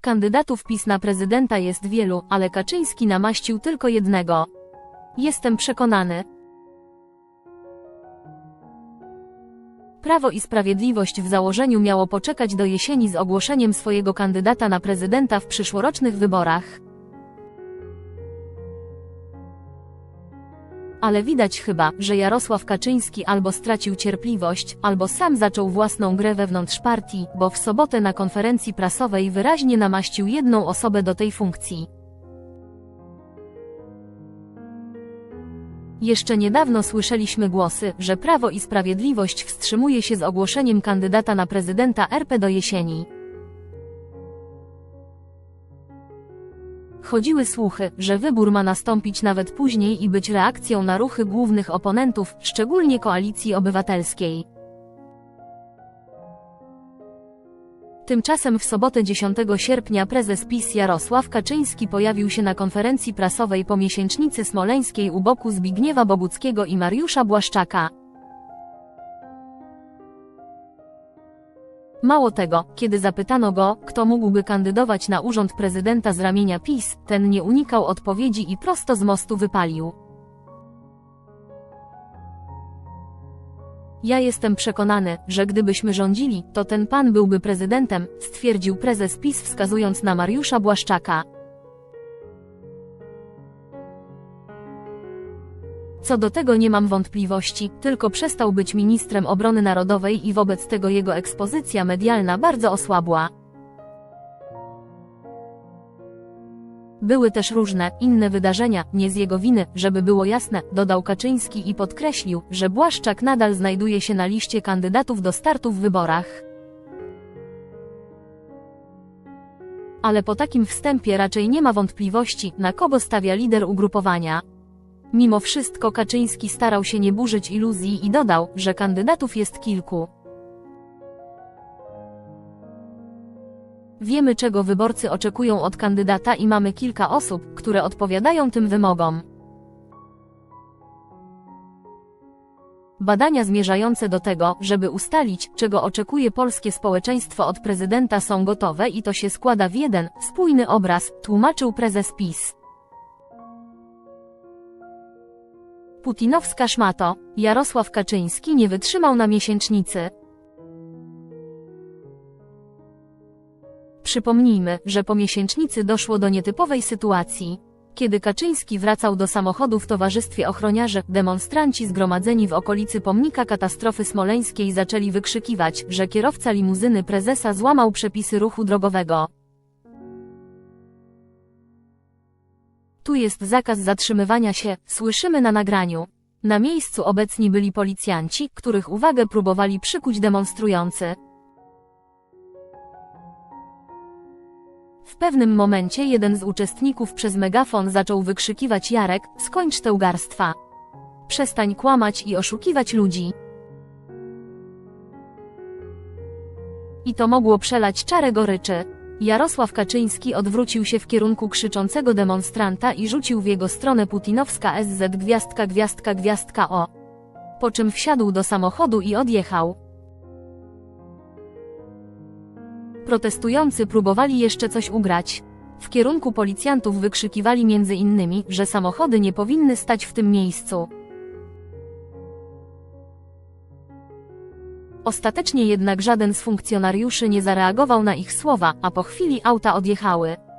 Kandydatów PiS na prezydenta jest wielu, ale Kaczyński namaścił tylko jednego. Jestem przekonany. Prawo i Sprawiedliwość w założeniu miało poczekać do jesieni z ogłoszeniem swojego kandydata na prezydenta w przyszłorocznych wyborach. Ale widać chyba, że Jarosław Kaczyński albo stracił cierpliwość, albo sam zaczął własną grę wewnątrz partii, bo w sobotę na konferencji prasowej wyraźnie namaścił jedną osobę do tej funkcji. Jeszcze niedawno słyszeliśmy głosy, że Prawo i Sprawiedliwość wstrzymuje się z ogłoszeniem kandydata na prezydenta RP do jesieni. Chodziły słuchy, że wybór ma nastąpić nawet później i być reakcją na ruchy głównych oponentów, szczególnie koalicji obywatelskiej. Tymczasem w sobotę 10 sierpnia prezes PiS Jarosław Kaczyński pojawił się na konferencji prasowej po miesięcznicy smoleńskiej u boku Zbigniewa Boguckiego i Mariusza Błaszczaka. Mało tego, kiedy zapytano go, kto mógłby kandydować na urząd prezydenta z ramienia PiS, ten nie unikał odpowiedzi i prosto z mostu wypalił. Ja jestem przekonany, że gdybyśmy rządzili, to ten pan byłby prezydentem, stwierdził prezes PiS wskazując na Mariusza Błaszczaka. Co do tego nie mam wątpliwości, tylko przestał być ministrem obrony narodowej i wobec tego jego ekspozycja medialna bardzo osłabła. Były też różne, inne wydarzenia, nie z jego winy, żeby było jasne, dodał Kaczyński i podkreślił, że Błaszczak nadal znajduje się na liście kandydatów do startu w wyborach. Ale po takim wstępie raczej nie ma wątpliwości, na kogo stawia lider ugrupowania. Mimo wszystko Kaczyński starał się nie burzyć iluzji i dodał, że kandydatów jest kilku. Wiemy czego wyborcy oczekują od kandydata i mamy kilka osób, które odpowiadają tym wymogom. Badania zmierzające do tego, żeby ustalić, czego oczekuje polskie społeczeństwo od prezydenta są gotowe i to się składa w jeden, spójny obraz, tłumaczył prezes PiS. Putinowska szmato, Jarosław Kaczyński nie wytrzymał na miesięcznicy. Przypomnijmy, że po miesięcznicy doszło do nietypowej sytuacji. Kiedy Kaczyński wracał do samochodu w towarzystwie ochroniarzy, demonstranci zgromadzeni w okolicy pomnika katastrofy smoleńskiej zaczęli wykrzykiwać, że kierowca limuzyny prezesa złamał przepisy ruchu drogowego. Tu jest zakaz zatrzymywania się, słyszymy na nagraniu. Na miejscu obecni byli policjanci, których uwagę próbowali przykuć demonstrujący. W pewnym momencie jeden z uczestników przez megafon zaczął wykrzykiwać Jarek, skończ te ugarstwa. Przestań kłamać i oszukiwać ludzi. I to mogło przelać czarę goryczy. Jarosław Kaczyński odwrócił się w kierunku krzyczącego demonstranta i rzucił w jego stronę putinowska SZ gwiazdka gwiazdka gwiazdka o. Po czym wsiadł do samochodu i odjechał. Protestujący próbowali jeszcze coś ugrać. W kierunku policjantów wykrzykiwali między innymi, że samochody nie powinny stać w tym miejscu. Ostatecznie jednak żaden z funkcjonariuszy nie zareagował na ich słowa, a po chwili auta odjechały.